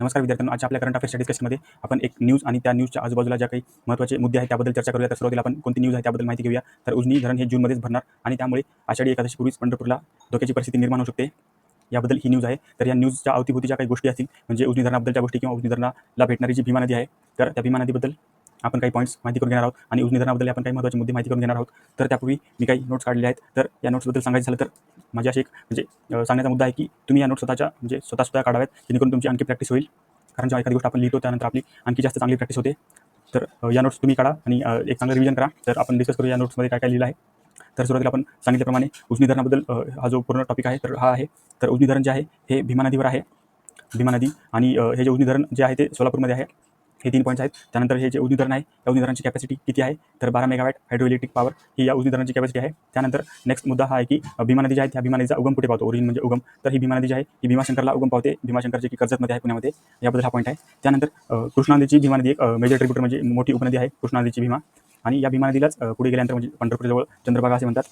नमस्कार विद्यार्थ्यांनो आज आपल्या करंट अफेअर्सच्या डिस्कशनमध्ये आपण एक न्यूज आणि त्या न्यूजच्या आजूबाजूला ज्या काही महत्त्वाचे मुद्दे आहेत त्याबद्दल चर्चा करूया. तर सुरुवातीला आपण कोणती न्यूज आहे त्याबद्दल माहिती घेऊया. तर उजनी धरण हे जूनमध्येच भरणार आणि त्यामुळे आषाढी एकादशीपूर्वीच पंढरपूरला धोक्याची परिस्थिती निर्माण होऊ शकते. याबद्दल ही न्यूज आहे. तर या न्यूजच्या अवतीभोवतीच्या काही गोष्टी असतील म्हणजे उजनी धरणाबद्दलच्या गोष्टी किंवा उजनी धरणाला भेटणारी जी भीमा नदी आहे तर त्या भीमा नदीबद्दल आपण काही पॉईंट्स माहिती करून घेणार आहोत आणि उजनीधरणाबद्दल आपण काही महत्त्वाचे मुद्दे माहिती करून घेणार आहोत. तर त्यापूर्वी मी काही नोट्स काढलेले आहेत. तर या नोट्सबद्दल सांगायचं झालं तर माझी अशी एक म्हणजे सांगण्याचा मुद्दा आहे की तुम्ही या नोट्स स्वतःच्या म्हणजे स्वतः स्वतः काढाव्यात. जेणेकरून तुमची आणखी प्रॅक्टिस होईल. कारण जेव्हा एखादी गोष्ट आपण लिहितो त्यानंतर आपली आणखी जास्त चांगली प्रॅक्टिस होते. तर या नोट्स तुम्ही काढा आणि एक चांगलं रिव्हिजन करा. तर आपण डिस्कस करू या नोट्समध्ये काय काय लिहिलं आहे. तर सुरुवातीला आपण सांगितल्याप्रमाणे उजनी धरणाबद्दल हा जो पूर्ण टॉपिक आहे तर हा आहे. तर उजनी धरण जे आहे हे भीमा नदीवर आहे. भीमा नदी आणि हे जे उजनीधरण जे आहे ते सोलापूरमध्ये आहे. हे तीन पॉईंट्स आहेत. त्यानंतर हे जे उजनी धरण आहे या उजनी कॅपॅसिटी किती आहे? तर बारा मेगावॅट हायड्रो इलेक्ट्रिक पॉवर ही या उजनी कॅपॅसिटी आहे. त्यानंतर नेक्स्ट मुद्दा हा आहे की भीमा नदी जी आहे त्या भीमा नदीचा उगम कुठे पावतो? ओरिजिन म्हणजे उगम. तर ही भीमा नदी जी आहे ही भीमाशंकरला उगम पावते. भीमाशंकर की कर्जतमध्ये आहे पुण्यामध्ये. याबद्दल हा पॉईंट आहे. त्यानंतर कृष्णा नदीची भीमा नदी एक मेजर ट्रिब्युटर म्हणजे मोठी उपनदी आहे कृष्णा नदीची भीमा. आणि या भीमा नदीलाच पुढे गेल्यानंतर म्हणजे पंढरपूरजवळ चंद्रभागा असे म्हणतात.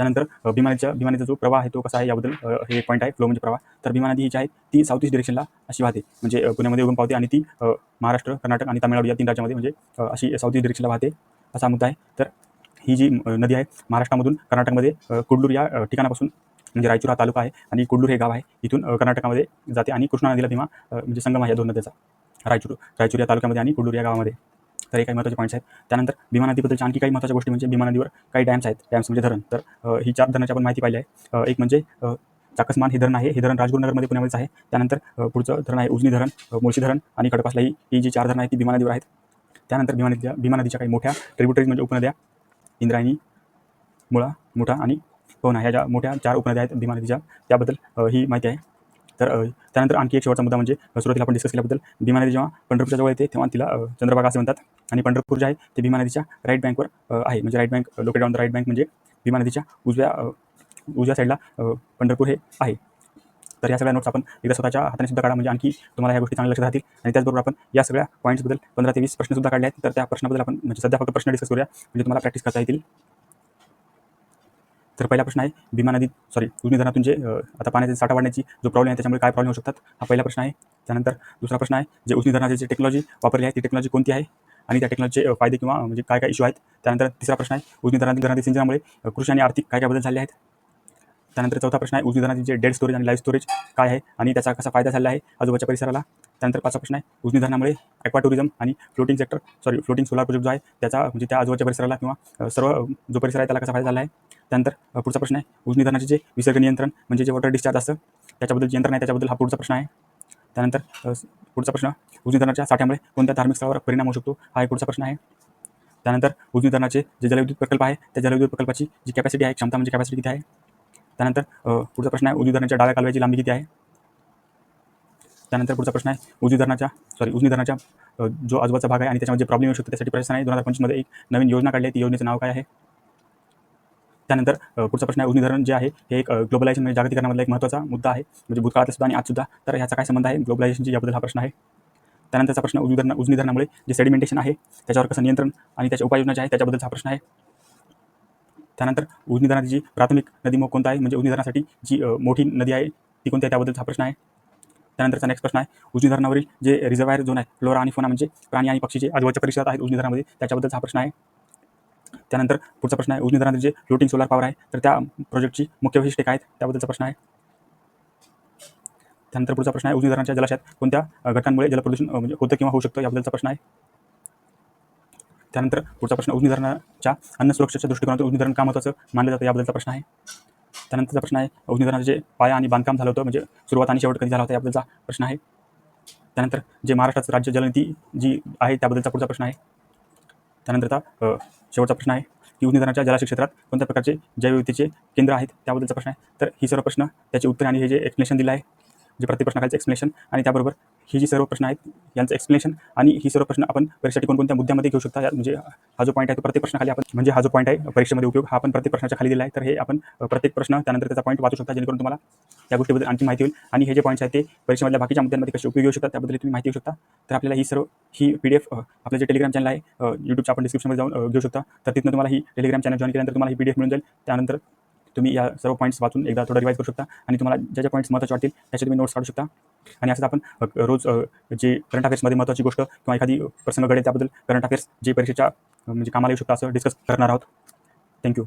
त्यानंतर अ, भीमा जो प्रवाह आहे तो कसा आहे याबद्दल हे एक पॉईंट आहे फ्लो म्हणजे प्रवाह. तर भीमा नदी ही जी आहे ती साऊथ ईस्ट डिरेक्शनला अशी वाहते. म्हणजे पुण्यामध्ये उगम पावते आणि ती महाराष्ट्र कर्नाटक आणि तामिळनाडू या तीन राज्यामध्ये म्हणजे अशी साऊथ ईस्ट डिरेक्शनला वाहते असा मुद्दा आहे. तर ही जी नदी आहे महाराष्ट्रामधून कर्नाटकमध्ये कुडलूर या ठिकाणापासून म्हणजे रायचूर हा तालुका आहे आणि कुडलूर हे गाव आहे. इथून कर्नाटकामध्ये जाते आणि कृष्णा नदीला भीमा म्हणजे संगम आहे या दोन नद्याचा. रायचूर रायचूर या तालुक्यामध्ये आणि कुडलूर या गावामध्ये. तर हे काही महत्त्वाचे पॉईंट्स आहेत. त्यानंतर भीमा नदीबद्दलच्या आणखी काही महत्त्वाच्या गोष्टी म्हणजे भीमा नदीवर काही डॅम्स आहेत. डॅम्स म्हणजे धरण. तर ही चार धरणाची आपण माहिती पाहिली आहे. एक म्हणजे चाकसमान हे धरण आहे. हे धरण राजगुरुनगरमध्ये पुण्यामध्येच आहे. त्यानंतर पुढचं धरण आहे उजनी धरण मुळशी धरण आणि खडपासला ही ही जी चार धरणं आहेत ती भीमा नदीवर आहेत. त्यानंतर भीमा नदीच्या भीमा नदीच्या काही मोठ्या ट्रिब्युटरीज म्हणजे उपनद्या इंद्रायणी मुळा मुठा आणि पवना ह्या ज्या मोठ्या चार उपनद्या आहेत भीमा नदीच्या त्याबद्दल ही माहिती आहे. तर त्यानंतर आणखी एक शेवटचा मुद्दा म्हणजे सुरुवातीला आपण डिस्कस केल्याबद्दल भीमा नदी जेव्हा पंढरपूरच्या जवळ येते तेव्हा तिला चंद्रभागा असे म्हणतात. आणि पंढरपूर जे आहे ते भीमा नदीच्या राईट बँकवर आहे. म्हणजे right bank locate on the right bank म्हणजे भीमा नदीच्या उजव्या उजव्या साईडला पंढरपूर हे आहे. तर या सगळ्या नोट्स आपण एकदा स्वतःच्या हाताने सुद्धा काढा. म्हणजे आणखी तुम्हाला ह्या गोष्टी चांगल्या लक्षात राहतील. आणि त्याचबरोबर आपण या सगळ्या पॉईंट्सबद्दल पंधरा ते वीस प्रश्न सुद्धा काढले आहेत. तर त्या प्रश्नाबद्दल आपण म्हणजे सध्या फक्त प्रश्न डिस्कस करूया. म्हणजे तुम्हाला प्रॅक्टिस करता येतील. तर पहिला प्रश्न आहे भीमा नदी सॉरी उजनी धरणातून जे आता पाण्याचा साठा वाढण्याची जो प्रॉब्लेम आहे त्याच्यामुळे काय प्रॉब्लेम होऊ शकतात? हा पहिला प्रश्न आहे. त्यानंतर दुसरा प्रश्न आहे जे उजनी धरणाची जी टेक्नॉलॉजी वापरली आहे ती टेक्नॉलॉजी कोणती आहे? आणि त्या टेक्नॉलॉजीचे फायदे किंवा म्हणजे काय काय इश्यू आहेत? त्यानंतर तिसरा प्रश्न आहे उजनी धरणातील धरणातील सिंचनामुळे कृषी आणि आर्थिक काय काय बदल झाले आहेत? त्यानंतर चौथा प्रश्न आहे उजनी धरणातील जे डेड स्टोरेज आणि लाईव्ह स्टोरेज काय आहे? आणि त्याचा कसा फायदा झाला आहे आजूबाजूच्या परिसराला? त्यानंतर पाचवा प्रश्न आहे उजनी धरणामुळे ॲक्वा टुरिझम आणि floating sector sorry floating solar project जो आहे त्याचा म्हणजे त्या आजूबाजूच्या परिसराला किंवा सर्व जो परिसर आहे त्याला कसा फायदा झाला आहे? त्यानंतर पुढचा प्रश्न आहे उजनी धरणाचे जे विसर्ग नियंत्रण म्हणजे जे वॉटर डिस्चार्ज असतं त्याच्याबद्दल जे यंत्रणा आहे त्याच्याबद्दल हा पुढचा प्रश्न आहे. त्यानंतर पुढचा प्रश्न उजनी धरणाच्या साठ्यामुळे कोणत्या धार्मिक स्थळावर परिणाम होऊ शकतो हा एक पुढचा प्रश्न आहे. त्यानंतर उजनी धरणाचे जे जलविद्युत प्रकल्प आहे त्या जलविद्युत प्रकल्पाची जी कॅपॅसिटी आहे क्षमता म्हणजे कॅपॅसिटी किती आहे? त्यानंतर पुढचा प्रश्न आहे उजनी धरणाच्या डाव्या कालव्याची लांबी किती आहे? त्यानंतर पुढचा प्रश्न आहे उजनी धरणाच्या सॉरी उजनी धरणाच्या जो आजूबाचा भाग आहे आणि त्याच्यामध्ये प्रॉब्लेम येऊ शकतो त्यासाठी प्रशासनाने दोन हजार पंचवीसमध्ये एक नवीन योजना काढली आहे ती योजनेचं नाव काय आहे? त्यानंतर पुढचा प्रश्न आहे उजनी धरण जे आहे हे एक ग्लोबलायझेशन म्हणजे जागतिकरणामधला एक महत्त्वाचा मुद्दा आहे म्हणजे भूतकाळातला सुद्धा आणि आज सुद्धा तर ह्याचा काय संबंध आहे? ग्लोबलायझेशनची याबद्दल हा प्रश्न आहे. त्यानंतरचा प्रश्न उजनी धरण उजनी धरणामुळे जे सेडिमेंटेशन आहे त्याच्यावर कसं नियंत्रण आणि त्याच्या उपाययोजना ज्या आहे त्याच्याबद्दलचा हा प्रश्न आहे. त्यानंतर उजनी धरणाची जी प्राथमिक नदीमुख कोणता आहे? म्हणजे उजनी धरणासाठी जी मोठी नदी आहे ती कोणती आहे? त्याबद्दलचा हा प्रश्न आहे. त्यानंतरचा नेक्स्ट प्रश्न आहे उजनी धरणावरील जे रिझर्वायर झोन आहे फ्लोरा आणि फोना म्हणजे प्राणी आणि पक्षी जे आजूबाजूच्या परिसरात आहेत उजनी धरणामध्ये त्याच्याबद्दलचा हा प्रश्न आहे. त्यानंतर पुढचा प्रश्न आहे उजनी धरणातील जे फ्लोटिंग सोलार पॉवर आहे तर त्या प्रोजेक्टची मुख्य वैशिष्ट्ये काय आहेत? त्याबद्दलचा प्रश्न आहे. त्यानंतर पुढचा प्रश्न आहे उजनी धरणाच्या जलाशयात कोणत्या अ, घटकांमुळे जलप्रदूषण म्हणजे होतं किंवा होऊ शकतं याबद्दलचा प्रश्न आहे. त्यानंतर पुढचा प्रश्न उजनी धरणाच्या अन्न सुरक्षेच्या दृष्टिकोनातून उजनी धरण का महत्त्वाचं मानलं जातं याबद्दलचा प्रश्न आहे. त्यानंतरचा प्रश्न आहे उजनी पाया आणि बांधकाम झालं होतं म्हणजे सुरुवात आणि शेवट कधी झाला होता याबद्दलचा प्रश्न आहे. त्यानंतर जे महाराष्ट्राचं राज्य जलनीती जी आहे त्याबद्दलचा पुढचा प्रश्न आहे. त्यानंतरचा शेवटचा प्रश्न आहे की उजनी धरणाच्या जलाशय क्षेत्रात कोणत्या प्रकारचे जैवविविधतेचे केंद्र आहेत त्याबद्दलचा प्रश्न आहे. तर ही सर्व प्रश्न त्याचे उत्तर आणि हे जे एक्सप्लेनेशन दिलं आहे जे प्रत्येक प्रश्नाखालचं एक्सप्लेनेशन आणि त्याबरोबर ही जी सर्व प्रश्न आहेत यांचं एक्सप्लेनेशन आणि ही सर्व प्रश्न आपण परीक्षेसाठी कोणकोणत्या मुद्द्यामध्ये घेऊ शकता या- म्हणजे हा जो पॉईंट आहे तो प्रत्येक प्रश्नाखाली आपण म्हणजे हा जो पॉईंट आहे परीक्षेमध्ये उपयोग हा आपण प्रत्येक प्रश्नाच्या खाली दिला आहे. तर हे आपण प्रत्येक प्रश्न त्यानंतर त्याचा पॉईंट वाचू शकता जेणेकरून तुम्हाला या गोष्टीबद्दल आणखी माहिती होईल. आणि हे जे पॉईंट्स आहेत ते परीक्षेमधल्या बाकीच्या मुद्द्यांमध्ये कसे उपयोग येऊ शकतात त्याबद्दल तुम्ही माहिती घेऊ शकता. तर आपल्याला ही सर्व ही पी डी एफ आपलं जे टेलिग्राम चॅनल आहे यूट्यूबच्या आपण डिस्क्रिप्शनमध्ये जाऊन घेऊ शकता. तर तिथून तुम्हाला ही टेलिग्राम चॅनल जॉईन केल्यानंतर तुम्हाला ही पी डी एफ मिळून जाईल. त्यानंतर तुम्ही या सर्व पॉईंट्स वाचून एकदा थोडं रिवाईज करू शकता आणि तुम्हाला ज्या ज्या पॉईंट्स महत्त्वाचे वाटतील त्याचे तुम्ही नोट्स काढू शकता. आणि असंच आपण रोज जे करंट अफेअर्समध्ये महत्त्वाची गोष्ट किंवा एखादी प्रसंग घडेल त्याबद्दल करंट अफेअर्स जे परीक्षेच्या म्हणजे कामाला येऊ शकता असं डिस्कस करणार आहोत. थँक्यू